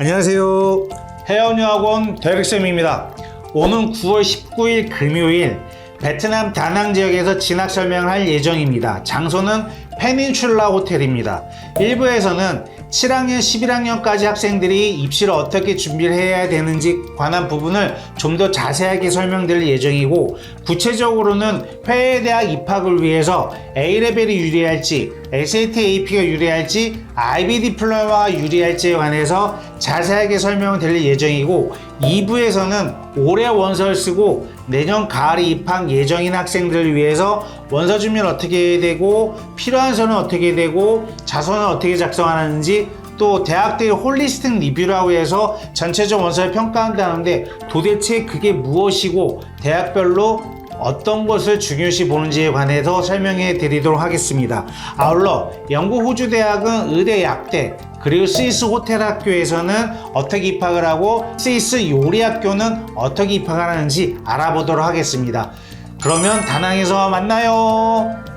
안녕하세요. 해연유학원 대릭쌤입니다. 오는 9월 19일 금요일 베트남 다낭 지역에서 진학 설명을 할 예정입니다. 장소는 페닌슐라 호텔입니다. 1부에서는 7학년, 11학년까지 학생들이 입시를 어떻게 준비를 해야 되는지 관한 부분을 좀 더 자세하게 설명드릴 예정이고 구체적으로는 회계대학 입학을 위해서 A레벨이 유리할지 SAT, AP가 유리할지 IB 디플로마가 유리할지에 관해서 자세하게 드릴 예정이고 2부에서는 올해 원서를 쓰고 내년 가을에 입학 예정인 학생들을 위해서 원서 준비를 어떻게 해야 되고 필요한 서는 어떻게 되고 자소는 어떻게 작성하는지 또 대학들이 홀리스틱 리뷰라고 해서 전체적 원서를 평가한다는데 도대체 그게 무엇이고 대학별로 어떤 것을 중요시 보는지에 관해서 설명해 드리도록 하겠습니다. 아울러 영국 호주 대학은 의대 약대 그리고 스위스 호텔 학교에서는 어떻게 입학을 하고 스위스 요리 학교는 어떻게 입학을 하는지 알아보도록 하겠습니다. 그러면 다낭에서 만나요.